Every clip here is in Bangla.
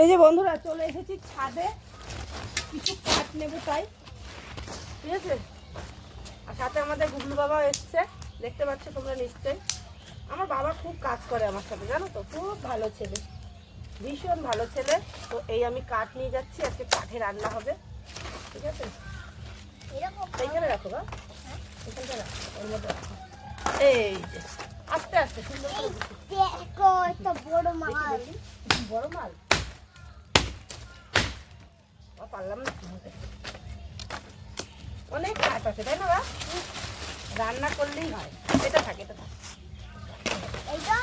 এই যে বন্ধুরা চলে এসেছি ছাদে। কিছু কাঠ নেব তাই। ঠিক আছে? আর সাথে আমাদের গুগলু বাবা এসছে। দেখতে পাচ্ছ তোমরা নিশ্চয়ই। আমার বাবা খুব কাজ করে আমার সাথে জানো তো? খুব ভালো ছেলে। ভীষণ ভালো ছেলে। তো এই আমি কাঠ নিয়ে যাচ্ছি। আজকে কাঠে রান্না হবে। ঠিক আছে? এইখানে রাখো বা এখানটা রাখো ওর মধ্যে রাখো। এই যে আস্তে আস্তে সুন্দর বড় মাল। বড় মাল? পারলাম না অনেক কাঠ আছে তাই না রান্না করলেই হয়। এটা থাকে এটা থাকে। এইটা?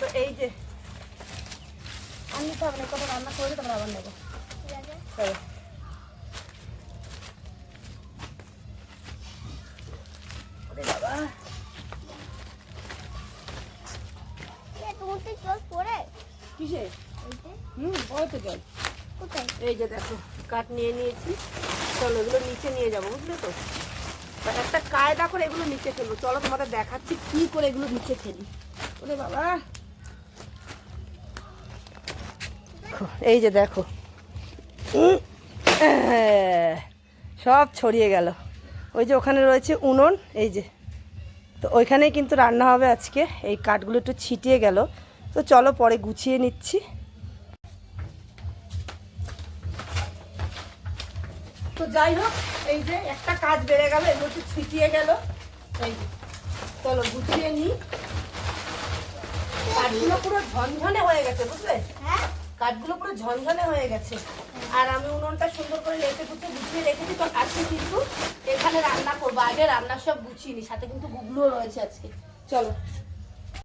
তো এই যে নিতে হবে না কত রান্না করে তারপর আবার নেব। চলো। তো কিসে? হুম পরে তো জল। এই যে দেখো, কাঠ নিয়ে নিয়েছি। চলো এগুলো নিচে নিয়ে যাব, বুঝলে তো একটা কায়দা করে এগুলো নিচে ফেলব। চলো তোমাদের দেখাচ্ছি কি করে এগুলো নিচে ফেলি। ওরে বাবা। এই যে দেখো। সব ছড়িয়ে গেল। ওই যে ওখানে রয়েছে উনুন, এই যে। তো ওইখানেই কিন্তু রান্না হবে আজকে। এই কাঠগুলো একটু ছিটিয়ে গেল। তো চলো পরে গুছিয়ে নিচ্ছি। তো যাই হোক এই যে একটা কাজ বেড়ে গেল এগুলো একটু ছিটিয়ে গেল। এই যে চলো গুছিয়ে নিই কাঠগুলো পুরো ঝনঝনে হয়ে গেছে বুঝলে? হ্যাঁ। কাঠগুলো পুরো ঝনঝনে হয়ে গেছে। আর আমি উনুনটা সুন্দর করে লেপে কুচে গুছিয়ে রেখেছি তো আজকে কিন্তু এখানে রান্না করব। আগে রান্না সব গুছিয়ে নি সাথে কিন্তু গুগলুও রয়েছে আজকে। চলো।